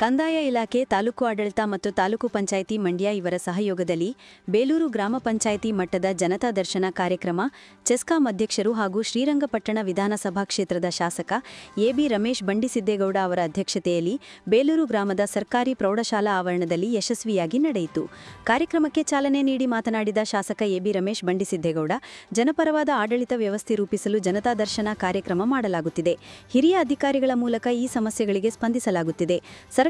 ಕಂದಾಯ ಇಲಾಖೆ, ತಾಲೂಕು ಆಡಳಿತ ಮತ್ತು ತಾಲೂಕು ಪಂಚಾಯಿತಿ ಮಂಡ್ಯ ಇವರ ಸಹಯೋಗದಲ್ಲಿ ಬೇಲೂರು ಗ್ರಾಮ ಪಂಚಾಯಿತಿ ಮಟ್ಟದ ಜನತಾ ದರ್ಶನ ಕಾರ್ಯಕ್ರಮ ಚೆಸ್ಕಾಂ ಅಧ್ಯಕ್ಷರು ಹಾಗೂ ಶ್ರೀರಂಗಪಟ್ಟಣ ವಿಧಾನಸಭಾ ಕ್ಷೇತ್ರದ ಶಾಸಕ ಎಬಿ ರಮೇಶ್ ಬಂಡಿಸಿದ್ದೇಗೌಡ ಅವರ ಅಧ್ಯಕ್ಷತೆಯಲ್ಲಿ ಬೇಲೂರು ಗ್ರಾಮದ ಸರ್ಕಾರಿ ಪ್ರೌಢಶಾಲಾ ಆವರಣದಲ್ಲಿ ಯಶಸ್ವಿಯಾಗಿ ನಡೆಯಿತು. ಕಾರ್ಯಕ್ರಮಕ್ಕೆ ಚಾಲನೆ ನೀಡಿ ಮಾತನಾಡಿದ ಶಾಸಕ ಎಬಿ ರಮೇಶ್ ಬಂಡಿಸಿದ್ದೇಗೌಡ, ಜನಪರವಾದ ಆಡಳಿತ ವ್ಯವಸ್ಥೆ ರೂಪಿಸಲು ಜನತಾ ದರ್ಶನ ಕಾರ್ಯಕ್ರಮ ಮಾಡಲಾಗುತ್ತಿದೆ. ಹಿರಿಯ ಅಧಿಕಾರಿಗಳ ಮೂಲಕ ಈ ಸಮಸ್ಯೆಗಳಿಗೆ ಸ್ಪಂದಿಸಲಾಗುತ್ತಿದೆ.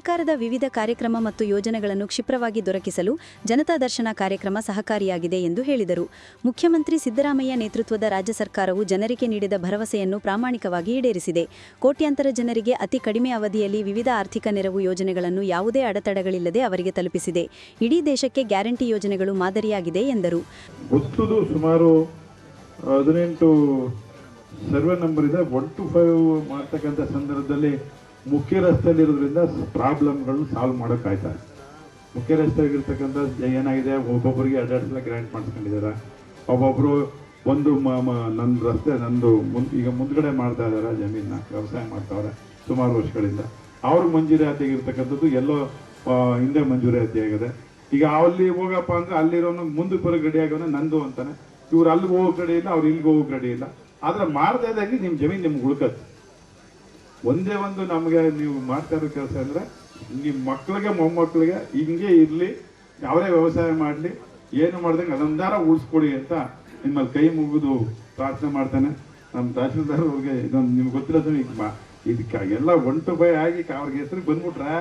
ಸರ್ಕಾರದ ವಿವಿಧ ಕಾರ್ಯಕ್ರಮ ಮತ್ತು ಯೋಜನೆಗಳನ್ನು ಕ್ಷಿಪ್ರವಾಗಿ ದೊರಕಿಸಲು ಜನತಾ ದರ್ಶನ ಕಾರ್ಯಕ್ರಮ ಸಹಕಾರಿಯಾಗಿದೆ ಎಂದು ಹೇಳಿದರು. ಮುಖ್ಯಮಂತ್ರಿ ಸಿದ್ದರಾಮಯ್ಯ ನೇತೃತ್ವದ ರಾಜ್ಯ ಸರ್ಕಾರವು ಜನರಿಗೆ ನೀಡಿದ ಭರವಸೆಯನ್ನು ಪ್ರಾಮಾಣಿಕವಾಗಿ ಈಡೇರಿಸಿದೆ. ಕೋಟ್ಯಾಂತರ ಜನರಿಗೆ ಅತಿ ಕಡಿಮೆ ಅವಧಿಯಲ್ಲಿ ವಿವಿಧ ಆರ್ಥಿಕ ನೆರವು ಯೋಜನೆಗಳನ್ನು ಯಾವುದೇ ಅಡೆತಡೆಗಳಿಲ್ಲದೆ ಅವರಿಗೆ ತಲುಪಿಸಿದೆ. ಇಡೀ ದೇಶಕ್ಕೆ ಗ್ಯಾರಂಟಿ ಯೋಜನೆಗಳು ಮಾದರಿಯಾಗಿದೆ ಎಂದರು. ಸುಮಾರು ಸರ್ವೆ ನಂಬರ್ ಇದೆ. ಒನ್ ಟು ಫೈವ್ ಮಾಡ್ತಕ್ಕಂಥ ಸಂದರ್ಭದಲ್ಲಿ ಮುಖ್ಯ ರಸ್ತೆಯಲ್ಲಿ ಇರೋದ್ರಿಂದ ಪ್ರಾಬ್ಲಮ್ಗಳನ್ನ ಸಾಲ್ವ್ ಮಾಡೋಕ್ಕಾಯ್ತಾ ಮುಖ್ಯ ರಸ್ತೆಯಾಗಿರ್ತಕ್ಕಂಥ ಏನಾಗಿದೆ? ಒಬ್ಬೊಬ್ಬರಿಗೆ ಎರಡೆರಡು ಸಲ ಗ್ರ್ಯಾಂಟ್ ಮಾಡಿಸ್ಕೊಂಡಿದ್ದಾರೆ ಒಬ್ಬೊಬ್ಬರು ಒಂದು ಮ ನನ್ನ ರಸ್ತೆ, ನಂದು ಮುನ್, ಈಗ ಮುಂದ್ಗಡೆ ಮಾಡ್ತಾ ಇದ್ದಾರೆ ಜಮೀನ ವ್ಯವಸಾಯ ಮಾಡ್ತಾವ್ರೆ ಸುಮಾರು ವರ್ಷಗಳಿಂದ. ಅವ್ರ ಮಂಜೂರಾತಿ ಆಗಿರ್ತಕ್ಕಂಥದ್ದು ಎಲ್ಲೋ ಹಿಂದೆ ಮಂಜೂರಾತಿ ಆಗಿದೆ ಈಗ ಅಲ್ಲಿ ಹೋಗಪ್ಪ ಅಂದ್ರೆ ಅಲ್ಲಿರೋನು ಮುಂದಕ್ಕೆ ಬರೋ ಗಡಿ ಆಗೋನ ನಂದು ಅಂತಾನೆ. ಇವ್ರು ಅಲ್ಲಿಗೆ ಹೋಗೋ ಕಡೆ ಇಲ್ಲ, ಅವ್ರು ಇಲ್ಲಿಗೆ ಹೋಗೋ ಕಡೆ ಇಲ್ಲ. ಆದ್ರೆ ಮಾಡ್ತಾ ನಿಮ್ಮ ಜಮೀನು ನಿಮ್ಗೆ ಉಳ್ಕತ್ತೆ. ಒಂದೇ ಒಂದು ನಮಗೆ ನೀವು ಮಾಡ್ತಾ ಇರೋ ಕೆಲಸ ಅಂದ್ರೆ ನಿಮ್ಮ ಮಕ್ಕಳಿಗೆ ಮೊಮ್ಮಕ್ಕಳಿಗೆ ಹಿಂಗೆ ಇರಲಿ, ಅವರೇ ವ್ಯವಸಾಯ ಮಾಡಲಿ, ಏನು ಮಾಡ್ದಂಗೆ ಅದೊಂದಾರ ಉಳಿಸ್ಕೊಡಿ ಅಂತ ನಿಮ್ಮಲ್ಲಿ ಕೈ ಮುಗಿದು ಪ್ರಾರ್ಥನೆ ಮಾಡ್ತಾನೆ. ನಮ್ಮ ತಹಶೀಲ್ದಾರ್ ಅವ್ರಿಗೆ ಇದೊಂದು ನಿಮ್ಗೆ ಗೊತ್ತಿರೋದು, ಈಗ ಮಾ ಇದಕ್ಕೆ ಎಲ್ಲ ಒನ್ ಟು ಬೈ ಆಗಿ ಅವ್ರಿಗೆ ಹೆಸರಿಗೆ ಬಂದ್ಬಿಟ್ರೆ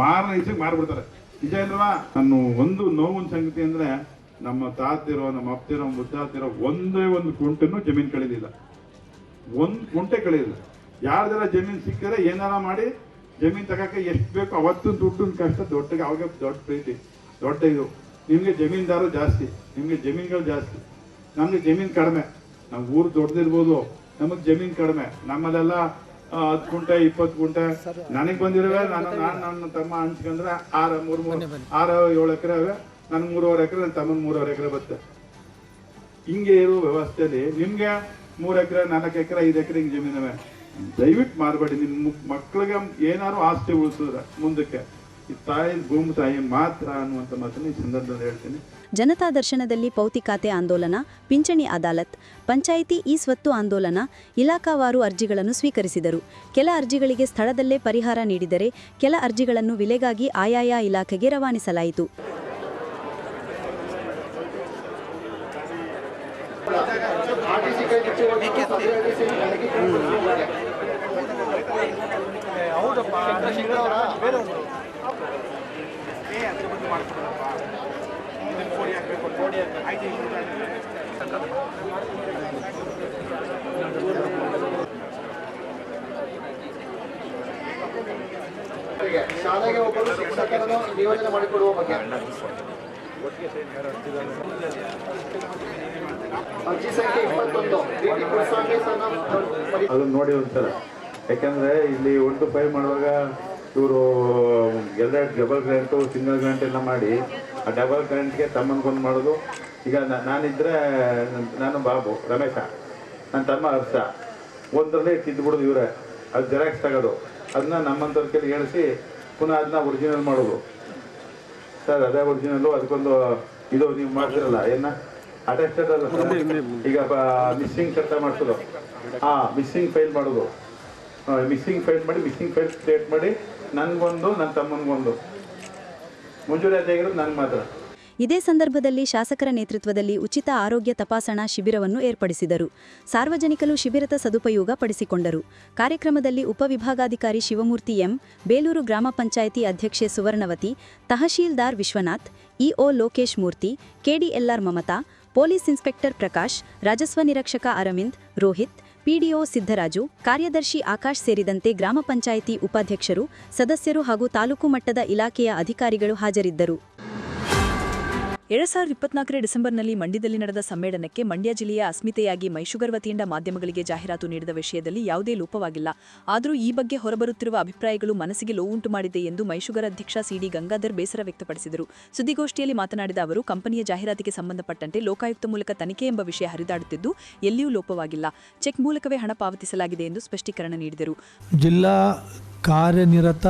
ಮಾರ ಹೆಸರಿಗೆ ಮಾರ್ಬಿಡ್ತಾರೆ. ನಿಜ ಇಲ್ವಾ? ನಾನು ಒಂದು ನೋವಿನ ಸಂಗತಿ ಅಂದ್ರೆ ನಮ್ಮ ತಾತಿರೋ, ನಮ್ಮ ಅಪ್ತಿರೋ ಮುದ್ದಾತಿರೋ ಒಂದೇ ಒಂದು ಕುಂಟನ್ನು ಜಮೀನು ಕಳೆದಿಲ್ಲ. ಒಂದು ಕುಂಟೆ ಕಳೆಯಿಲ್ಲ ಯಾರ್ದಾರ ಜಮೀನ್ ಸಿಕ್ಕರೆ ಏನಾರ ಮಾಡಿ ಜಮೀನ್ ತಗೋಕೆ ಎಷ್ಟು ಬೇಕು ಅವತ್ತು ದುಡ್ಡು ಕಷ್ಟ ದೊಡ್ಡಗೆ ಅವಾಗ ದೊಡ್ಡ ಪ್ರೀತಿ, ದೊಡ್ಡ ಇದು. ನಿಮ್ಗೆ ಜಮೀನ್ದಾರು ಜಾಸ್ತಿ, ನಿಮ್ಗೆ ಜಮೀನ್ಗಳು ಜಾಸ್ತಿ. ನಮ್ಗೆ ಜಮೀನ್ ಕಡಿಮೆ. ನಮ್ಮ ಊರು ದೊಡ್ಡದಿರ್ಬೋದು ನಮಗ್ ಜಮೀನ್ ಕಡಿಮೆ. ನಮ್ಮಲ್ಲೆಲ್ಲ ಹತ್ತು ಗುಂಟೆ, ಇಪ್ಪತ್ತು ಗುಂಟೆ. ನನಗೆ ಬಂದಿರುವೆ ನಾನು ನಾನು ನನ್ನ ತಮ್ಮ ಹಂಚ್ಕೊಂಡ್ರೆ ಆರು, ಮೂರು ಮೂರು, ಆರು, ಏಳು ಎಕರೆ ಅವೆ ನನ್ ಮೂರುವರೆ ಎಕರೆ ನನ್ನ ತಮ್ಮನ ಮೂರುವರೆ ಎಕರೆ ಬರುತ್ತೆ ಹಿಂಗೆ ಇರೋ ವ್ಯವಸ್ಥೆಯಲ್ಲಿ ನಿಮ್ಗೆ ಮೂರ್ ಎಕರೆ, ನಾಲ್ಕು ಎಕರೆ, ಐದು ಎಕರೆ ಹಿಂಗೆ ಜಮೀನವೆ. ದಯವಿಟ್ಟು ಮಾಡಬೇಡಿ. ನಿಮ್ಮ ಮಕ್ಕಳಿಗೆ ಏನಾದ್ರು ಆಸ್ತಿ ಉಳಿಸಿದ್ರೆ ಮುಂದಕ್ಕೆ ಈ ತಾಯಿ ಭೂಮಿ ತಾಯಿ ಮಾತ್ರ ಅನ್ನುವಂಥ ಮಾತನ್ನ ಈ ಸಂದರ್ಭದಲ್ಲಿ ಹೇಳ್ತೀನಿ. ಜನತಾ ದರ್ಶನದಲ್ಲಿ ಪೌತಿಕಾತೆ ಆಂದೋಲನ ಪಿಂಚಣಿ ಅದಾಲತ್ ಪಂಚಾಯಿತಿ ಈ ಸ್ವತ್ತು ಆಂದೋಲನ ಇಲಾಖಾವಾರು ಅರ್ಜಿಗಳನ್ನು ಸ್ವೀಕರಿಸಿದರು. ಕೆಲ ಅರ್ಜಿಗಳಿಗೆ ಸ್ಥಳದಲ್ಲೇ ಪರಿಹಾರ ನೀಡಿದರೆ ಕೆಲ ಅರ್ಜಿಗಳನ್ನು ವಿಲೆಗಾಗಿ ಆಯಾಯ ಇಲಾಖೆಗೆ ರವಾನಿಸಲಾಯಿತು ಅವರಿಗೆ ಶಾಲೆಗೆ ಒಬ್ಬರು ಶಿಕ್ಷಕರನ್ನು ನಿಯೋಜನೆ ಮಾಡಿಕೊಡುವ ಬಗ್ಗೆ ಅರ್ಜಿ ಸಂಖ್ಯೆ ಇಪ್ಪತ್ತೊಂದು ಅದನ್ನು ನೋಡಿ ಒಂದ್ಸಲ ಯಾಕಂದ್ರೆ ಇಲ್ಲಿ ಒನ್ ಟು ಫೈವ್ ಮಾಡುವಾಗ ಇವರು ಎರಡೆರಡು ಡಬಲ್ ಗ್ರ್ಯಾಂಟು ಸಿಂಗಲ್ ಗ್ರ್ಯಾಂಟ್ ಎಲ್ಲ ಮಾಡಿ ಆ ಡಬಲ್ ಗ್ರಾಂಟ್ಗೆ ತಮ್ಮನ್ಗೊಂದು ಮಾಡೋದು. ಈಗ ನಾನು ನಾನಿದ್ರೆ ನಾನು ಬಾಬು ರಮೇಶ ನನ್ನ ತಮ್ಮ ಹರ್ಷ. ಒಂದರಲ್ಲೇ ತಿದ್ದುಬಿಡೋದು ಇವರೇ. ಅದು ಜೆರಾಕ್ಸ್ ತಗೋದು. ಅದನ್ನ ನಮ್ಮಂಥವ್ರ ಕೈಲಿ ಹೇಳಿಸಿ ಪುನಃ ಅದನ್ನ ಒರಿಜಿನಲ್ ಮಾಡೋದು. ಸರ್ ಅದೇ ಒರಿಜಿನಲ್ಲು ಅದಕ್ಕೊಂದು ಇದು ನೀವು ಮಾಡ್ತಿರಲ್ಲ ಏನ? ಅಟೆಸ್ಟೆಡ್ ಅಲ್ಲ? ಈಗ ಮಿಸ್ಸಿಂಗ್ ಕಟ್ಟ ಮಾಡಿಸೋದು. ಹಾಂ ಮಿಸ್ಸಿಂಗ್ ಫೈಲ್ ಮಾಡೋದು. ಮಿಸ್ಸಿಂಗ್ ಫೈಲ್ ಮಾಡಿ ಮಿಸ್ಸಿಂಗ್ ಫೈಲ್ ಕ್ರಿಯೇಟ್ ಮಾಡಿ, ನನ್ಗೊಂದು ನನ್ನ ತಮ್ಮನಿಗೊಂದು. ಆಗಿರೋದು ನನ್ಗೆ ಮಾತ್ರ. ಇದೇ ಸಂದರ್ಭದಲ್ಲಿ ಶಾಸಕರ ನೇತೃತ್ವದಲ್ಲಿ ಉಚಿತ ಆರೋಗ್ಯ ತಪಾಸಣಾ ಶಿಬಿರವನ್ನು ಏರ್ಪಡಿಸಿದರು. ಸಾರ್ವಜನಿಕರು ಶಿಬಿರದ ಸದುಪಯೋಗ ಪಡಿಸಿಕೊಂಡರು. ಕಾರ್ಯಕ್ರಮದಲ್ಲಿ ಉಪವಿಭಾಗಾಧಿಕಾರಿ ಶಿವಮೂರ್ತಿ ಎಂ, ಬೇಲೂರು ಗ್ರಾಮ ಪಂಚಾಯಿತಿ ಅಧ್ಯಕ್ಷೆ Suvarnavati, tahsildar Vishwanath, EO Lokesh Murthy, KDLR Mamata, police inspector Prakash, ರಾಜಸ್ವ ನಿರೀಕ್ಷಕ ಅರವಿಂದ್, ರೋಹಿತ್ ಪಿಡಿಒ ಸಿದ್ದರಾಜು, ಕಾರ್ಯದರ್ಶಿ ಆಕಾಶ್ ಸೇರಿದಂತೆ ಗ್ರಾಮ ಪಂಚಾಯಿತಿ ಉಪಾಧ್ಯಕ್ಷರು, ಸದಸ್ಯರು ಹಾಗೂ ತಾಲೂಕು ಮಟ್ಟದ ಇಲಾಖೆಯ ಅಧಿಕಾರಿಗಳು ಹಾಜರಿದ್ದರು. ಎರಡ್ ಸಾವಿರದ ಇಪ್ಪತ್ನಾಲ್ಕರ ಡಿಸೆಂಬರ್ನಲ್ಲಿ ಮಂಡ್ಯದಲ್ಲಿ ನಡೆದ ಸಮ್ಮೇಳನಕ್ಕೆ ಮಂಡ್ಯ ಜಿಲ್ಲೆಯ ಅಸ್ಮಿತೆಯಾಗಿ ಮೈಶುಗರ್ ವತಿಯಿಂದ ಮಾಧ್ಯಮಗಳಿಗೆ ಜಾಹೀರಾತು ನೀಡಿದ ವಿಷಯದಲ್ಲಿ ಯಾವುದೇ ಲೋಪವಾಗಿಲ್ಲ. ಆದರೂ ಈ ಬಗ್ಗೆ ಹೊರಬರುತ್ತಿರುವ ಅಭಿಪ್ರಾಯಗಳು ಮನಸ್ಸಿಗೆ ಲೋವುಂಟು ಮಾಡಿದೆ ಎಂದು ಮೈಶುಗರ್ ಅಧ್ಯಕ್ಷ ಸಿಡಿ ಗಂಗಾಧರ್ ಬೇಸರ ವ್ಯಕ್ತಪಡಿಸಿದರು. ಸುದ್ದಿಗೋಷ್ಠಿಯಲ್ಲಿ ಮಾತನಾಡಿದ ಅವರು, ಕಂಪನಿಯ ಜಾಹೀರಾತಿಗೆ ಸಂಬಂಧಪಟ್ಟಂತೆ ಲೋಕಾಯುಕ್ತ ಮೂಲಕ ತನಿಖೆ ಎಂಬ ವಿಷಯ ಹರಿದಾಡುತ್ತಿದ್ದು, ಎಲ್ಲಿಯೂ ಲೋಪವಾಗಿಲ್ಲ. ಚೆಕ್ ಮೂಲಕವೇ ಹಣ ಪಾವತಿಸಲಾಗಿದೆ ಎಂದು ಸ್ಪಷ್ಟೀಕರಣ ನೀಡಿದರು. ಜಿಲ್ಲಾ ಕಾರ್ಯನಿರತ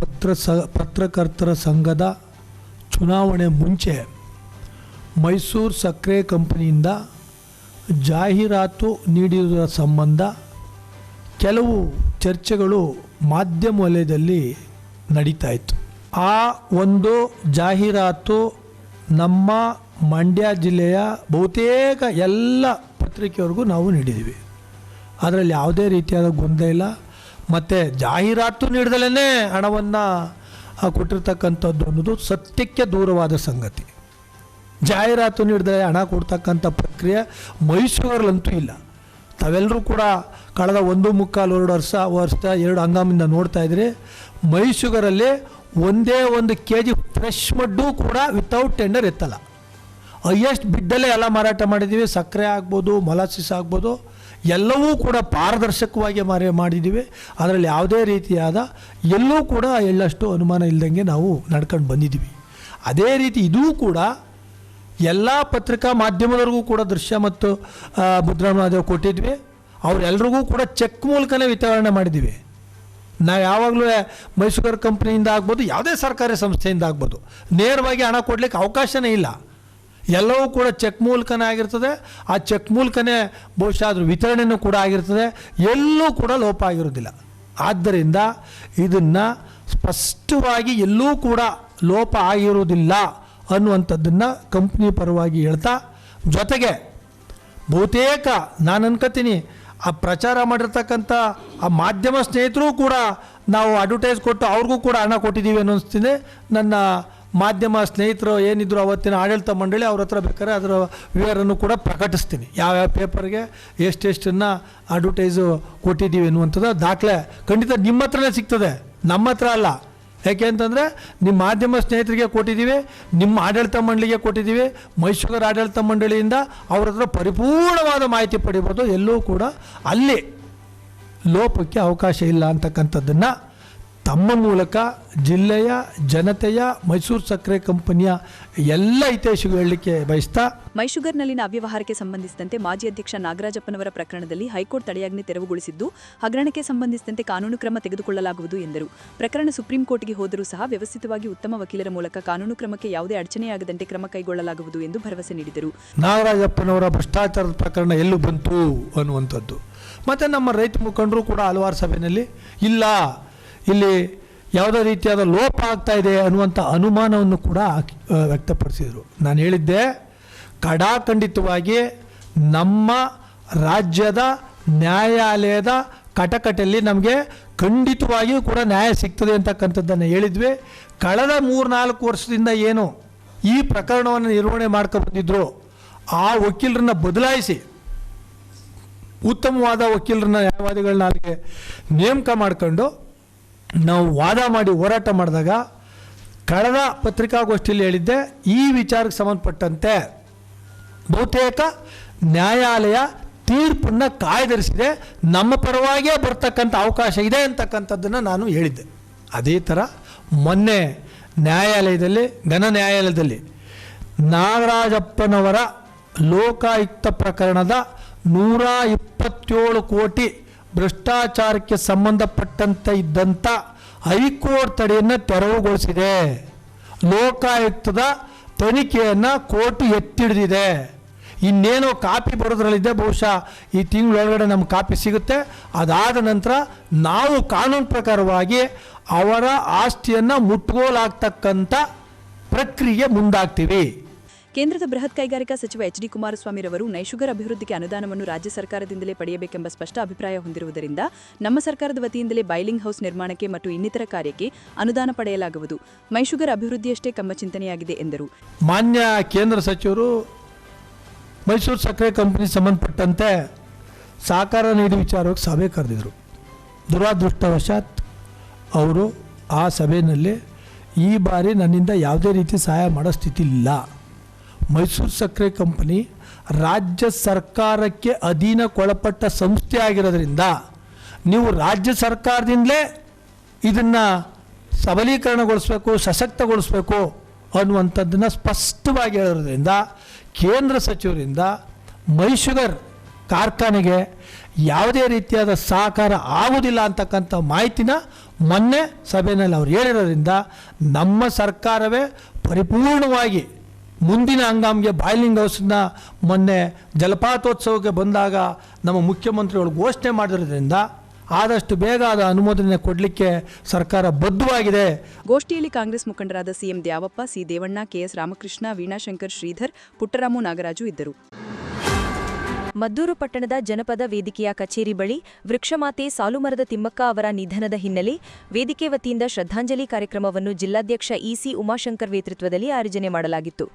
ಪತ್ರ ಪತ್ರಕರ್ತರ ಸಂಘದ ಚುನಾವಣೆ ಮುಂಚೆ ಮೈಸೂರು ಸಕ್ಕರೆ ಕಂಪನಿಯಿಂದ ಜಾಹೀರಾತು ನೀಡಿರುವುದರ ಸಂಬಂಧ ಕೆಲವು ಚರ್ಚೆಗಳು ಮಾಧ್ಯಮ ವಲಯದಲ್ಲಿ ನಡೀತಾ ಇತ್ತು. ಆ ಒಂದು ಜಾಹೀರಾತು ನಮ್ಮ ಮಂಡ್ಯ ಜಿಲ್ಲೆಯ ಬಹುತೇಕ ಎಲ್ಲ ಪತ್ರಿಕೆವರೆಗೂ ನಾವು ನೀಡಿದ್ದೀವಿ ಅದರಲ್ಲಿ ಯಾವುದೇ ರೀತಿಯಾದ ಗೊಂದಲ ಇಲ್ಲ. ಮತ್ತು ಜಾಹೀರಾತು ನೀಡಿದಲೇ ಹಣವನ್ನು ಕೊಟ್ಟಿರ್ತಕ್ಕಂಥದ್ದು ಅನ್ನೋದು ಸತ್ಯಕ್ಕೆ ದೂರವಾದ ಸಂಗತಿ. ಜಾಹೀರಾತು ನೀಡಿದರೆ ಹಣ ಕೊಡ್ತಕ್ಕಂಥ ಪ್ರಕ್ರಿಯೆ ಮೈಸೂರಲ್ಲಂತೂ ಇಲ್ಲ. ತಾವೆಲ್ಲರೂ ಕೂಡ ಕಳೆದ ಒಂದು ಮುಕ್ಕಾಲು ಎರಡು ವರ್ಷ ವರ್ಷ ಎರಡು ಹಂಗಾಮಿಂದ ನೋಡ್ತಾ ಇದ್ರೆ ಮೈಸೂರಲ್ಲಿ ಒಂದೇ ಒಂದು ಕೆ ಜಿ ಫ್ರೆಶ್ ಮಡ್ಡು ಕೂಡ ವಿತೌಟ್ ಟೆಂಡರ್ ಎತ್ತಲ್ಲ. ಹೈಯೆಸ್ಟ್ ಬಿಡ್ಡಲ್ಲೇ ಎಲ್ಲ ಮಾರಾಟ ಮಾಡಿದ್ದೀವಿ, ಸಕ್ಕರೆ ಆಗ್ಬೋದು, ಮೊಲಾಸಿಸ್ ಆಗ್ಬೋದು ಎಲ್ಲವೂ ಕೂಡ ಪಾರದರ್ಶಕವಾಗಿ ಮಾರಿ ಮಾಡಿದ್ದೀವಿ ಅದರಲ್ಲಿ ಯಾವುದೇ ರೀತಿಯಾದ ಎಲ್ಲೂ ಕೂಡ ಎಳ್ಳಷ್ಟು ಅನುಮಾನ ಇಲ್ಲದಂಗೆ ನಾವು ನಡ್ಕೊಂಡು ಬಂದಿದ್ದೀವಿ ಅದೇ ರೀತಿ ಇದೂ ಕೂಡ ಎಲ್ಲ ಪತ್ರಿಕಾ ಮಾಧ್ಯಮದವ್ರಿಗೂ ಕೂಡ ದೃಶ್ಯ ಮತ್ತು ಮುದ್ರಾಮದೇವ್ ಕೊಟ್ಟಿದ್ವಿ. ಅವರೆಲ್ಲರಿಗೂ ಕೂಡ ಚೆಕ್ ಮೂಲಕನೇ ವಿತರಣೆ ಮಾಡಿದ್ದೀವಿ ನಾವು ಯಾವಾಗಲೂ ಮೈಸೂರು ಕಂಪ್ನಿಯಿಂದ ಆಗ್ಬೋದು, ಯಾವುದೇ ಸರ್ಕಾರಿ ಸಂಸ್ಥೆಯಿಂದ ಆಗ್ಬೋದು, ನೇರವಾಗಿ ಹಣ ಕೊಡಲಿಕ್ಕೆ ಅವಕಾಶನೇ ಇಲ್ಲ. ಎಲ್ಲವೂ ಕೂಡ ಚೆಕ್ ಮೂಲಕನೇ ಆಗಿರ್ತದೆ. ಆ ಚೆಕ್ ಮೂಲಕನೇ ಬಹುಶಃ ಅದ್ರ ವಿತರಣೆಯೂ ಕೂಡ ಆಗಿರ್ತದೆ. ಎಲ್ಲೂ ಕೂಡ ಲೋಪ ಆಗಿರೋದಿಲ್ಲ. ಆದ್ದರಿಂದ ಇದನ್ನು ಸ್ಪಷ್ಟವಾಗಿ ಎಲ್ಲೂ ಕೂಡ ಲೋಪ ಆಗಿರುವುದಿಲ್ಲ ಅನ್ನುವಂಥದ್ದನ್ನು ಕಂಪ್ನಿ ಪರವಾಗಿ ಹೇಳ್ತಾ, ಜೊತೆಗೆ ಬಹುತೇಕ ನಾನು ಅನ್ಕೋತೀನಿ ಆ ಪ್ರಚಾರ ಮಾಡಿರ್ತಕ್ಕಂಥ ಆ ಮಾಧ್ಯಮ ಸ್ನೇಹಿತರು ಕೂಡ ನಾವು ಅಡ್ವರ್ಟೈಸ್ ಕೊಟ್ಟು ಅವ್ರಿಗೂ ಕೂಡ ಹಣ ಕೊಟ್ಟಿದ್ದೀವಿ ಅನ್ನಿಸ್ತಿದೆ. ನನ್ನ ಮಾಧ್ಯಮ ಸ್ನೇಹಿತರು ಏನಿದ್ರು ಅವತ್ತಿನ ಆಡಳಿತ ಮಂಡಳಿ ಅವ್ರ ಹತ್ರ ಬೇಕಾದ್ರೆ ಅದರ ವಿವರನ್ನು ಕೂಡ ಪ್ರಕಟಿಸ್ತೀನಿ. ಯಾವ್ಯಾವ ಪೇಪರ್ಗೆ ಎಷ್ಟೆಷ್ಟನ್ನು ಅಡ್ವರ್ಟೈಸು ಕೊಟ್ಟಿದ್ದೀವಿ ಅನ್ನುವಂಥದ್ದು ದಾಖಲೆ ಖಂಡಿತ ನಿಮ್ಮ ಹತ್ರನೇ ಸಿಗ್ತದೆ. ನಮ್ಮ ಹತ್ರ ಅಲ್ಲ. ಯಾಕೆ ಅಂತಂದರೆ ನಿಮ್ಮ ಮಾಧ್ಯಮ ಸ್ನೇಹಿತರಿಗೆ ಕೊಟ್ಟಿದ್ದೀವಿ, ನಿಮ್ಮ ಆಡಳಿತ ಮಂಡಳಿಗೆ ಕೊಟ್ಟಿದ್ದೀವಿ, ಮೈಸೂರು ಆಡಳಿತ ಮಂಡಳಿಯಿಂದ ಅವ್ರ ಹತ್ರ ಪರಿಪೂರ್ಣವಾದ ಮಾಹಿತಿ ಪಡಿಬೋದು, ಎಲ್ಲೂ ಕೂಡ ಅಲ್ಲಿ ಲೋಪಕ್ಕೆ ಅವಕಾಶ ಇಲ್ಲ ಅಂತಕ್ಕಂಥದ್ದನ್ನು ತಮ್ಮ ಮೂಲಕ ಜಿಲ್ಲೆಯ ಜನತೆಯ ಮೈಸೂರು ಸಕ್ಕರೆ ಕಂಪನಿಯ ಎಲ್ಲ ಹಿತೈಷಿಗೂ ಹೇಳಲಿಕ್ಕೆ ಬಯಸ್ತಾ ಮೈಶುಗರ್ನಲ್ಲಿನ ಅವ್ಯವಹಾರಕ್ಕೆ ಸಂಬಂಧಿಸಿದಂತೆ ಮಾಜಿ ಅಧ್ಯಕ್ಷ ನಾಗರಾಜಪ್ಪನವರ ಪ್ರಕರಣದಲ್ಲಿ ಹೈಕೋರ್ಟ್ ತಡೆಯಾಜ್ಞೆ ತೆರವುಗೊಳಿಸಿದ್ದು ಹಗರಣಕ್ಕೆ ಸಂಬಂಧಿಸಿದಂತೆ ಕಾನೂನು ಕ್ರಮ ತೆಗೆದುಕೊಳ್ಳಲಾಗುವುದು ಎಂದರು. ಪ್ರಕರಣ ಸುಪ್ರೀಂ ಕೋರ್ಟ್ಗೆ ಹೋದರೂ ಸಹ ವ್ಯವಸ್ಥಿತವಾಗಿ ಉತ್ತಮ ವಕೀಲರ ಮೂಲಕ ಕಾನೂನು ಕ್ರಮಕ್ಕೆ ಯಾವುದೇ ಅಡಚಣೆಯಾಗದಂತೆ ಕ್ರಮ ಕೈಗೊಳ್ಳಲಾಗುವುದು ಎಂದು ಭರವಸೆ ನೀಡಿದರು. ನಾಗರಾಜಪ್ಪನವರ ಭ್ರಷ್ಟಾಚಾರದ ಪ್ರಕರಣ ಎಲ್ಲೂ ಬಂತು ಅನ್ನುವಂಥದ್ದು. ಮತ್ತು ನಮ್ಮ ರೈತ ಮುಖಂಡರು ಕೂಡ ಹಲವಾರು ಸಭೆಯಲ್ಲಿ ಇಲ್ಲ ಇಲ್ಲಿ ಯಾವುದೇ ರೀತಿಯಾದ ಲೋಪ ಆಗ್ತಾ ಇದೆ ಅನ್ನುವಂಥ ಅನುಮಾನವನ್ನು ಕೂಡ ವ್ಯಕ್ತಪಡಿಸಿದರು. ನಾನು ಹೇಳಿದ್ದೆ ಕಡಾಖಂಡಿತವಾಗಿ ನಮ್ಮ ರಾಜ್ಯದ ನ್ಯಾಯಾಲಯದ ಕಟಕಟಲ್ಲಿ ನಮಗೆ ಖಂಡಿತವಾಗಿಯೂ ಕೂಡ ನ್ಯಾಯ ಸಿಗ್ತದೆ ಅಂತಕ್ಕಂಥದ್ದನ್ನು ಹೇಳಿದ್ವಿ. ಕಳೆದ ಮೂರ್ನಾಲ್ಕು ವರ್ಷದಿಂದ ಏನು ಈ ಪ್ರಕರಣವನ್ನು ನಿರ್ವಹಣೆ ಮಾಡ್ಕೊಂಡು ಬಂದಿದ್ರು, ಆ ವಕೀಲರನ್ನ ಬದಲಾಯಿಸಿ, ಉತ್ತಮವಾದ ವಕೀಲರನ್ನ ನ್ಯಾಯವಾದಿಗಳನ್ನ ಅಲ್ಲಿಗೆ ನೇಮಕ ಮಾಡ್ಕೊಂಡು ನಾವು ವಾದ ಮಾಡಿ ಹೋರಾಟ ಮಾಡಿದಾಗ ಕಳೆದ ಪತ್ರಿಕಾಗೋಷ್ಠಿಯಲ್ಲಿ ಹೇಳಿದ್ದೆ, ಈ ವಿಚಾರಕ್ಕೆ ಸಂಬಂಧಪಟ್ಟಂತೆ ಬಹುತೇಕ ನ್ಯಾಯಾಲಯ ತೀರ್ಪನ್ನು ಕಾಯ್ದಿರಿಸಿದೆ. ನಮ್ಮ ಪರವಾಗಿಯೇ ಬರ್ತಕ್ಕಂಥ ಅವಕಾಶ ಇದೆ ಅಂತಕ್ಕಂಥದ್ದನ್ನು ನಾನು ಹೇಳಿದ್ದೆ. ಅದೇ ಥರ ಮೊನ್ನೆ ನ್ಯಾಯಾಲಯದಲ್ಲಿ, ಘನ ನ್ಯಾಯಾಲಯದಲ್ಲಿ ನಾಗರಾಜಪ್ಪನವರ ಲೋಕಾಯುಕ್ತ ಪ್ರಕರಣದ ನೂರ ಇಪ್ಪತ್ತೇಳು ಕೋಟಿ ಭ್ರಷ್ಟಾಚಾರಕ್ಕೆ ಸಂಬಂಧಪಟ್ಟಂತೆ ಇದ್ದಂಥ ಹೈಕೋರ್ಟ್ ತಡೆಯನ್ನು ತೆರವುಗೊಳಿಸಿದೆ. ಲೋಕಾಯುಕ್ತದ ತನಿಖೆಯನ್ನು ಕೋರ್ಟ್ ಎತ್ತಿಡಿದಿದೆ. ಇನ್ನೇನೋ ಕಾಪಿ ಬರೋದ್ರಲ್ಲಿದೆ ಬಹುಶಃ ಈ ತಿಂಗಳೊಳಗಡೆ ನಮ್ಮ ಕಾಪಿ ಸಿಗುತ್ತೆ. ಅದಾದ ನಂತರ ನಾವು ಕಾನೂನು ಪ್ರಕಾರವಾಗಿ ಅವರ ಆಸ್ತಿಯನ್ನು ಮುಟ್ಗೋಲಾಗ್ತಕ್ಕಂಥ ಪ್ರಕ್ರಿಯೆ ಮುಂದಾಗ್ತೀವಿ. ಕೇಂದ್ರದ ಬೃಹತ್ ಕೈಗಾರಿಕಾ ಸಚಿವ ಎಚ್ ಡಿ ಕುಮಾರಸ್ವಾಮಿರವರು ನೈಶುಗರ್ ಅಭಿವೃದ್ಧಿಗೆ ಅನುದಾನವನ್ನು ರಾಜ್ಯ ಸರ್ಕಾರದಿಂದಲೇ ಪಡೆಯಬೇಕೆಂಬ ಸ್ಪಷ್ಟ ಅಭಿಪ್ರಾಯ ಹೊಂದಿರುವುದರಿಂದ ನಮ್ಮ ಸರ್ಕಾರದ ವತಿಯಿಂದಲೇ ಬೈಲಿಂಗ್ ಹೌಸ್ ನಿರ್ಮಾಣಕ್ಕೆ ಮತ್ತು ಇನ್ನಿತರ ಕಾರ್ಯಕ್ಕೆ ಅನುದಾನ ಪಡೆಯಲಾಗುವುದು. ಮೈಶುಗರ್ ಅಭಿವೃದ್ಧಿಯಷ್ಟೇ ಕಮ್ಮ ಚಿಂತನೆಯಾಗಿದೆ ಎಂದರು. ಮಾನ್ಯ ಕೇಂದ್ರ ಸಚಿವರು, ಮೈಸೂರು ಸಕ್ಕರೆ ಕಂಪನಿ ಸಂಬಂಧಪಟ್ಟಂತೆ ಸಹಕಾರ ನೀಡಿ ವಿಚಾರವಾಗಿ ಸಭೆ ಕರೆದಿದ್ರು ದುರಾದೃಷ್ಟವಶಾತ್ ಅವರು ಆ ಸಭೆಯಲ್ಲಿ ಈ ಬಾರಿ ನನ್ನಿಂದ ಯಾವುದೇ ರೀತಿ ಸಹಾಯ ಮಾಡೋ ಸ್ಥಿತಿ ಇಲ್ಲ ಮೈಸೂರು ಸಕ್ಕರೆ ಕಂಪನಿ ರಾಜ್ಯ ಸರ್ಕಾರಕ್ಕೆ ಅಧೀನಕ್ಕೊಳಪಟ್ಟ ಸಂಸ್ಥೆ ಆಗಿರೋದ್ರಿಂದ ನೀವು ರಾಜ್ಯ ಸರ್ಕಾರದಿಂದಲೇ ಇದನ್ನು ಸಬಲೀಕರಣಗೊಳಿಸ್ಬೇಕು, ಸಶಕ್ತಗೊಳಿಸ್ಬೇಕು ಅನ್ನುವಂಥದ್ದನ್ನು ಸ್ಪಷ್ಟವಾಗಿ ಹೇಳೋದ್ರಿಂದ ಕೇಂದ್ರ ಸಚಿವರಿಂದ ಮೈಶುಗರ್ ಕಾರ್ಖಾನೆಗೆ ಯಾವುದೇ ರೀತಿಯಾದ ಸಹಕಾರ ಆಗುವುದಿಲ್ಲ ಅಂತಕ್ಕಂಥ ಮಾಹಿತಿನ ಮೊನ್ನೆ ಸಭೆಯಲ್ಲಿ ಅವ್ರು ಹೇಳಿರೋದ್ರಿಂದ ನಮ್ಮ ಸರ್ಕಾರವೇ ಪರಿಪೂರ್ಣವಾಗಿ ಮುಂದಿನ ಅಂಗಾಂಗೆ ಬಾಯ್ಲಿಂಗ್ ಹೌಸ್ನ ಮೊನ್ನೆ ಜಲಪಾತೋತ್ಸವಕ್ಕೆ ಬಂದಾಗ ನಮ್ಮ ಮುಖ್ಯಮಂತ್ರಿಗಳು ಘೋಷಣೆ ಮಾಡಿರೋದ್ರಿಂದ ಆದಷ್ಟು ಬೇಗ ಅದ ಅನುಮೋದನೆ ಕೊಡಲಿಕ್ಕೆ ಸರ್ಕಾರ ಬದ್ಧವಾಗಿದೆ. ಗೋಷ್ಠಿಯಲ್ಲಿ ಕಾಂಗ್ರೆಸ್ ಮುಖಂಡರಾದ CM Dyavappa, C Devanna KS Ramakrishna Veenashankar Shridhar, Puttaramu Nagaraju ಇದ್ದರು. ಮದ್ದೂರು ಪಟ್ಟಣದ ಜನಪದ ವೇದಿಕೆಯ ಕಚೇರಿ ಬಳಿ ವೃಕ್ಷಮಾತೆ ಸಾಲುಮರದ ತಿಮ್ಮಕ್ಕ ಅವರ ನಿಧನದ ಹಿನ್ನೆಲೆ ವೇದಿಕೆ ವತಿಯಿಂದ ಶ್ರದ್ಧಾಂಜಲಿ ಕಾರ್ಯಕ್ರಮವನ್ನು ಜಿಲ್ಲಾಧ್ಯಕ್ಷ ಇಸಿ ಉಮಾಶಂಕರ್ ನೇತೃತ್ವದಲ್ಲಿ ಆಯೋಜನೆ ಮಾಡಲಾಗಿತ್ತು.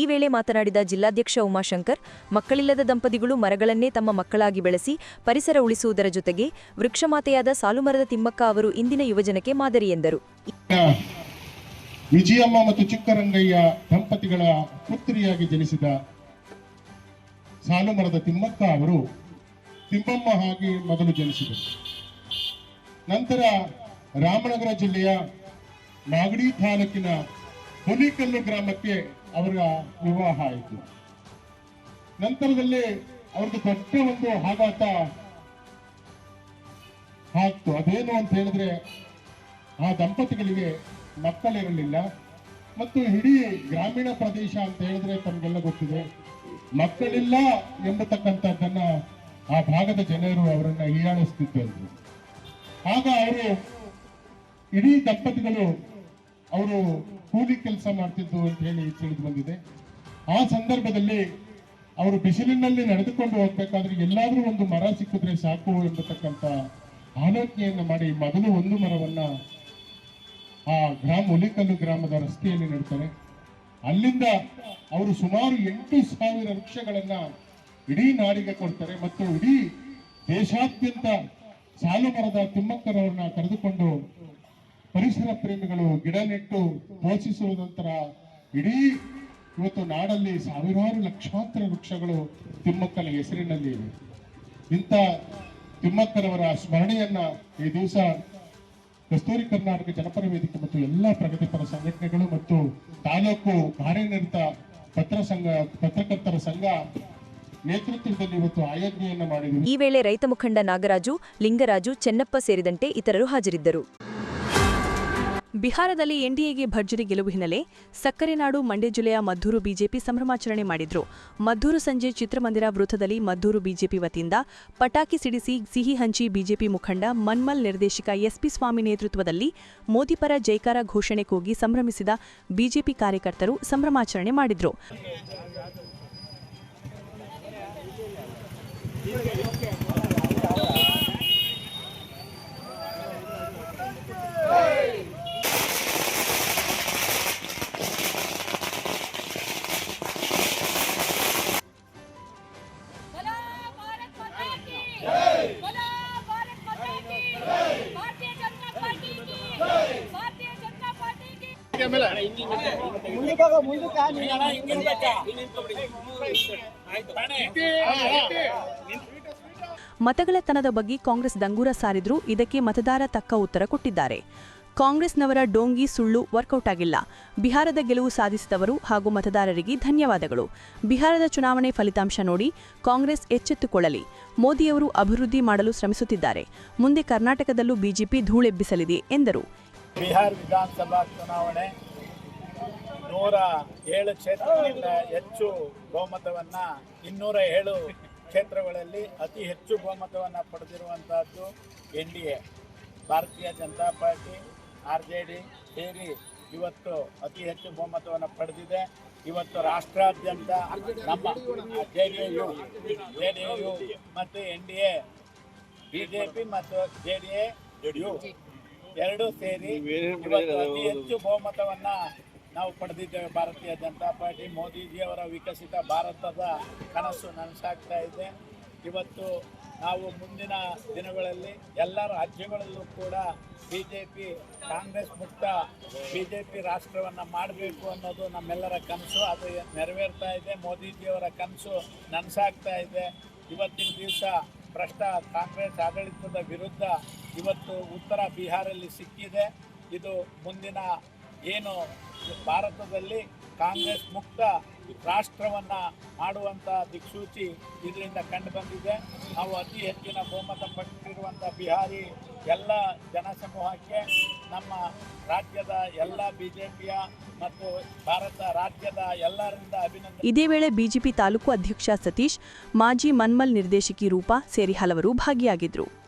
ಈ ವೇಳೆ ಮಾತನಾಡಿದ ಜಿಲ್ಲಾಧ್ಯಕ್ಷ ಉಮಾಶಂಕರ್, ಮಕ್ಕಳಿಲ್ಲದ ದಂಪತಿಗಳು ಮರಗಳನ್ನೇ ತಮ್ಮ ಮಕ್ಕಳಾಗಿ ಬೆಳೆಸಿ ಪರಿಸರ ಉಳಿಸುವುದರ ಜೊತೆಗೆ ವೃಕ್ಷಮಾತೆಯಾದ ಸಾಲುಮರದ ತಿಮ್ಮಕ್ಕ ಅವರು ಇಂದಿನ ಯುವಜನಕ್ಕೆ ಮಾದರಿ ಎಂದರು. ವಿಜಯಮ್ಮ ಮತ್ತು ಚಿಕ್ಕರಂಗಯ್ಯ ದಂಪತಿಗಳ ಪುತ್ರಿಯಾಗಿ ಜನಿಸಿದ ಸಾಲುಮರದ ತಿಮ್ಮಕ್ಕ ಅವರು ತಿಮ್ಮಮ್ಮ ಹಾಗೆ ಮೊದಲು ಜನಿಸಿದರು. ನಂತರ ರಾಮನಗರ ಜಿಲ್ಲೆಯ ಮಾಗಡಿ ತಾಲೂಕಿನ ಹುಲಿಕಲ್ಲು ಗ್ರಾಮಕ್ಕೆ ಅವರ ವಿವಾಹ ಆಯಿತು. ನಂತರದಲ್ಲಿ ಅವ್ರದ್ದು ದೊಡ್ಡ ಒಂದು ಆಘಾತ ಆಗ್ತು ಅದೇನು ಅಂತ ಹೇಳಿದ್ರೆ, ಆ ದಂಪತಿಗಳಿಗೆ ಮಕ್ಕಳಿರಲಿಲ್ಲ ಮತ್ತು ಇಡೀ ಗ್ರಾಮೀಣ ಪ್ರದೇಶ ಅಂತ ಹೇಳಿದ್ರೆ ತಮಗೆಲ್ಲ ಗೊತ್ತಿದೆ, ಮಕ್ಕಳಿಲ್ಲ ಎಂಬತಕ್ಕಂಥದ್ದನ್ನ ಆ ಭಾಗದ ಜನರು ಅವರನ್ನ ಹೀಯಾಳಿಸ್ತಿದ್ದರು ಆಗ ಅವರು ಇಡೀ ದಂಪತಿಗಳು ಅವರು ಕೂಲಿ ಕೆಲಸ ಮಾಡ್ತಿದ್ದು ಅಂತ ಹೇಳಿ ತಿಳಿದು ಬಂದಿದೆ. ಆ ಸಂದರ್ಭದಲ್ಲಿ ಅವರು ಬಿಸಿಲಿನಲ್ಲಿ ನಡೆದುಕೊಂಡು ಹೋಗ್ಬೇಕಾದ್ರೆ ಎಲ್ಲಾದರೂ ಒಂದು ಮರ ಸಿಕ್ಕಿದ್ರೆ ಸಾಕು ಎಂಬತಕ್ಕಂಥ ಆಲೋಚನೆಯನ್ನು ಮಾಡಿ ಮೊದಲು ಒಂದು ಮರವನ್ನ ಆ ಗ್ರಾಮ ಹುಲಿಕಲ್ಲು ಗ್ರಾಮದ ರಸ್ತೆಯಲ್ಲಿ ನೆಡ್ತಾರೆ. ಅಲ್ಲಿಂದ ಅವರು ಸುಮಾರು ಎಂಟು ಸಾವಿರ ವೃಕ್ಷಗಳನ್ನ ಇಡೀ ನಾಡಿಗೆ ಕೊಡ್ತಾರೆ ಮತ್ತು ಇಡೀ ದೇಶಾದ್ಯಂತ ಸಾಲು ಮರದ ತಿಮ್ಮಕ್ಕರವ್ರನ್ನ ಕರೆದುಕೊಂಡು ಪರಿಸರ ಪ್ರೇಮಿಗಳು ಗಿಡ ನೆಟ್ಟು ಪೋಷಿಸುವ ನಂತರ ಇಡೀ ಇವತ್ತು ನಾಡಲ್ಲಿ ಸಾವಿರಾರು ಲಕ್ಷಾಂತರ ವೃಕ್ಷಗಳು ತಿಮ್ಮಕ್ಕನ ಹೆಸರಿನಲ್ಲಿ ಇವೆ. ಇಂಥ ತಿಮ್ಮಕ್ಕನವರ ಸ್ಮರಣೆಯನ್ನ ಈ ದಿವಸ ಕಸ್ತೂರಿ ಕರ್ನಾಟಕ ಜನಪರ ವೇದಿಕೆ ಮತ್ತು ಎಲ್ಲ ಪ್ರಗತಿಪರ ಸಂಘಟನೆಗಳು ಮತ್ತು ತಾಲೂಕು ಕಾರ್ಯನಿರತ ಪತ್ರ ಸಂಘ, ಪತ್ರಕರ್ತರ ಸಂಘ ನೇತೃತ್ವದಲ್ಲಿ ಇವತ್ತು ಆಯೋಜನೆಯನ್ನು ಮಾಡಿದ್ವಿ ಈ ವೇಳೆ ರೈತ ಮುಖಂಡ ನಾಗರಾಜು, ಲಿಂಗರಾಜು, ಚೆನ್ನಪ್ಪ ಸೇರಿದಂತೆ ಇತರರು ಹಾಜರಿದ್ದರು. ಬಿಹಾರದಲ್ಲಿ ಎನ್ಡಿಎಗೆ ಭರ್ಜರಿ ಗೆಲುವು ಹಿನ್ನೆಲೆ ಸಕ್ಕರೆ ನಾಡು, ಮಂಡ್ಯ ಜಿಲ್ಲೆಯ ಮದ್ದೂರು ಬಿಜೆಪಿ ಸಂಭ್ರಮಾಚರಣೆ ಮಾಡಿದ್ರು. ಮದ್ದೂರು ಸಂಜೆ ಚಿತ್ರಮಂದಿರ ವೃತ್ತದಲ್ಲಿ ಮದ್ದೂರು ಬಿಜೆಪಿ ವತಿಯಿಂದ ಪಟಾಕಿ ಸಿಡಿಸಿ ಸಿಹಿ ಹಂಚಿ ಬಿಜೆಪಿ ಮುಖಂಡ ಮನ್ಮಲ್ ನಿರ್ದೇಶಕ ಎಸ್ಪಿ ಸ್ವಾಮಿ ನೇತೃತ್ವದಲ್ಲಿ ಮೋದಿ ಪರ ಜೈಕಾರ ಘೋಷಣೆ ಕೂಗಿ ಸಂಭ್ರಮಿಸಿದ ಬಿಜೆಪಿ ಕಾರ್ಯಕರ್ತರು ಸಂಭ್ರಮಾಚರಣೆ ಮಾಡಿದ್ರು. ಮತಗಳತನದ ಬಗ್ಗೆ ಕಾಂಗ್ರೆಸ್ ದಂಗೂರ ಸಾರಿದ್ರು, ಇದಕ್ಕೆ ಮತದಾರ ತಕ್ಕ ಉತ್ತರ ಕೊಟ್ಟಿದ್ದಾರೆ. ಕಾಂಗ್ರೆಸ್ನವರ ಡೋಂಗಿ ಸುಳ್ಳು ವರ್ಕೌಟ್ ಆಗಿಲ್ಲ. ಬಿಹಾರದ ಗೆಲುವು ಸಾಧಿಸಿದವರು ಹಾಗೂ ಮತದಾರರಿಗೆ ಧನ್ಯವಾದಗಳು. ಬಿಹಾರದ ಚುನಾವಣೆ ಫಲಿತಾಂಶ ನೋಡಿ ಕಾಂಗ್ರೆಸ್ ಎಚ್ಚೆತ್ತುಕೊಳ್ಳಲಿ. ಮೋದಿಯವರು ಅಭಿವೃದ್ಧಿ ಮಾಡಲು ಶ್ರಮಿಸುತ್ತಿದ್ದಾರೆ. ಮುಂದೆ ಕರ್ನಾಟಕದಲ್ಲೂ ಬಿಜೆಪಿ ಧೂಳೆಬ್ಬಿಸಲಿದೆ ಎಂದರು. ಬಿಹಾರ ವಿಧಾನಸಭಾ ಚುನಾವಣೆ ನೂರ ಏಳು ಕ್ಷೇತ್ರಗಳಿಂದ ಹೆಚ್ಚು ಬಹುಮತವನ್ನ ಇನ್ನೂರ ಏಳು ಕ್ಷೇತ್ರಗಳಲ್ಲಿ ಅತಿ ಹೆಚ್ಚು ಬಹುಮತವನ್ನು ಪಡೆದಿರುವಂತಹದ್ದು N D A. Bharatiya Janata party R J D ಸೇರಿ ಇವತ್ತು ಅತಿ ಹೆಚ್ಚು ಬಹುಮತವನ್ನು ಪಡೆದಿದೆ. ಇವತ್ತು ರಾಷ್ಟ್ರಾದ್ಯಂತ ನಮ್ಮ J D U J D U ಮತ್ತು ಎನ್ ಡಿ ಎ ಬಿಜೆಪಿ ಮತ್ತು ಜೆ ಡಿ ಎ ಯು ಎರಡೂ ಸೇರಿ ಅತಿ ಹೆಚ್ಚು ಬಹುಮತವನ್ನ ನಾವು ಪಡೆದಿದ್ದೇವೆ ಭಾರತೀಯ ಜನತಾ ಪಾರ್ಟಿ. ಮೋದಿಜಿಯವರ ವಿಕಸಿತ ಭಾರತದ ಕನಸು ನನಸಾಗ್ತಾ ಇದೆ. ಇವತ್ತು ನಾವು ಮುಂದಿನ ದಿನಗಳಲ್ಲಿ ಎಲ್ಲ ರಾಜ್ಯಗಳಲ್ಲೂ ಕೂಡ ಬಿ ಜೆ ಪಿ ಕಾಂಗ್ರೆಸ್ ಮುಕ್ತ ಬಿ ಜೆ ಪಿ ರಾಷ್ಟ್ರವನ್ನು ಮಾಡಬೇಕು ಅನ್ನೋದು ನಮ್ಮೆಲ್ಲರ ಕನಸು. ಅದು ನೆರವೇರ್ತಾ ಇದೆ. ಮೋದಿಜಿಯವರ ಕನಸು ನನಸಾಗ್ತಾ ಇದೆ. ಇವತ್ತಿನ ದಿವಸ ಭ್ರಷ್ಟ ಕಾಂಗ್ರೆಸ್ ಆಡಳಿತದ ವಿರುದ್ಧ ಇವತ್ತು ಉತ್ತರ ಬಿಹಾರಲ್ಲಿ ಸಿಕ್ಕಿದೆ. ಇದು ಮುಂದಿನ ಏನು ಭಾರತದಲ್ಲಿ ಕಾಂಗ್ರೆಸ್ ಮುಕ್ತ ರಾಷ್ಟ್ರವನ್ನು ಮಾಡುವಂಥ ದಿಕ್ಸೂಚಿ ಇದರಿಂದ ಕಂಡು ಬಂದಿದೆ. ನಾವು ಅತಿ ಹೆಚ್ಚಿನ ಬಹುಮತ ಪಟ್ಟಿರುವಂಥ ಬಿಹಾರಿ ಎಲ್ಲ ಜನಸಮೂಹಕ್ಕೆ, ನಮ್ಮ ರಾಜ್ಯದ ಎಲ್ಲ ಬಿಜೆಪಿಯ ಮತ್ತು ಭಾರತ ರಾಜ್ಯದ ಎಲ್ಲರಿಂದ ಅಭಿನಂದನೆ. ಇದೇ ವೇಳೆ ಬಿಜೆಪಿ ತಾಲೂಕು ಅಧ್ಯಕ್ಷ ಸತೀಶ್, ಮಾಜಿ ಮನ್ಮಲ್ ನಿರ್ದೇಶಕಿ ರೂಪಾ ಸೇರಿ ಹಲವರು ಭಾಗಿಯಾಗಿದ್ರು.